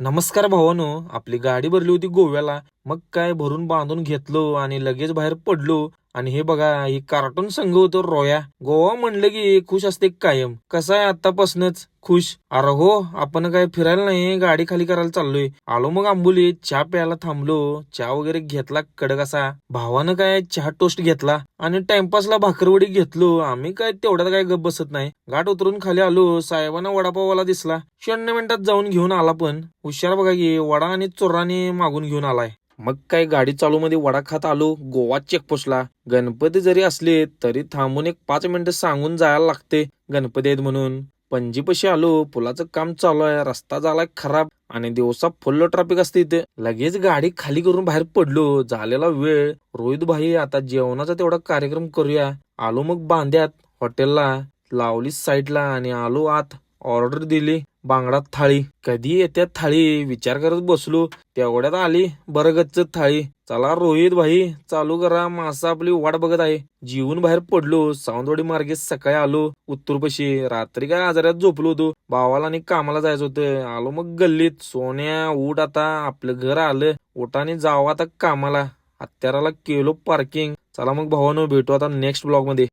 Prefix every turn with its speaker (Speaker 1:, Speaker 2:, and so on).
Speaker 1: नमस्कार भावानो आपली गाडी भरली होती गोव्याला. मग काय भरून बांधून घेतलो आणि लगेच बाहेर पडलो. आणि हे बघा ही कार्टून संघ होतो रोया. गोवा म्हणलं की खुश असते कायम. कसं आहे आतापासूनच खुश. अरे हो आपण काय फिरायला नाही गाडी खाली करायला चाललोय. आलो मग आंबोली चहा प्यायला थांबलो. चहा वगैरे घेतला कडक असा. भावानं काय चहा टोस्ट घेतला आणि टाइमपासला भाकरवडी घेतलो. आम्ही काय तेवढ्यात काय गप बसत नाही. घाट उतरून खाली आलो. साहेबांना वडापाववाला दिसला. शून्य मिनिटात जाऊन घेऊन आला पण. हुशार बघा की वडा आणि चोराने मागून घेऊन आलाय. मग काय गाडी चालू मध्ये वडा खात आलो गोवा चेकपोस्टला गणपती जरी असले तरी थांबून एक पाच मिनिटं सांगून जायला लागते गणपती आहेत म्हणून. पणजीपाशी आलो पुलाचं काम चालू आहे रस्ता झालाय खराब आणि दिवसा फुल्ल ट्रॅफिक असते इथे. लगेच गाडी खाली करून बाहेर पडलो झालेला वेळ. रोहित भाई आता जेवणाचा तेवढा कार्यक्रम करूया. आलो मग बांध्यात हॉटेलला लावली साईडला आणि आलो आत. ऑर्डर दिली. बांगडा थाळी. कधी येत्यात थाळी? विचार करत बसलो. तेवढ्यात आली बरगच्च थाळी. चला रोहित भाई चालू करा. मासा आपली वाट बघत आहे. जीवन बाहेर पडलो. सावंतवाडी मार्गे सकाळी आलो. उत्तरपशी रात्री काय आजारात झोपलो होतो. भावाला आणि कामाला जायचं होतं. आलो मग गल्लीत. सोन्या उठ आता आपलं घर आलं. उठाने जावं आता कामाला. हत्याराला केलो पार्किंग चला मग भावानो भेटू आता नेक्स्ट ब्लॉगमध्ये.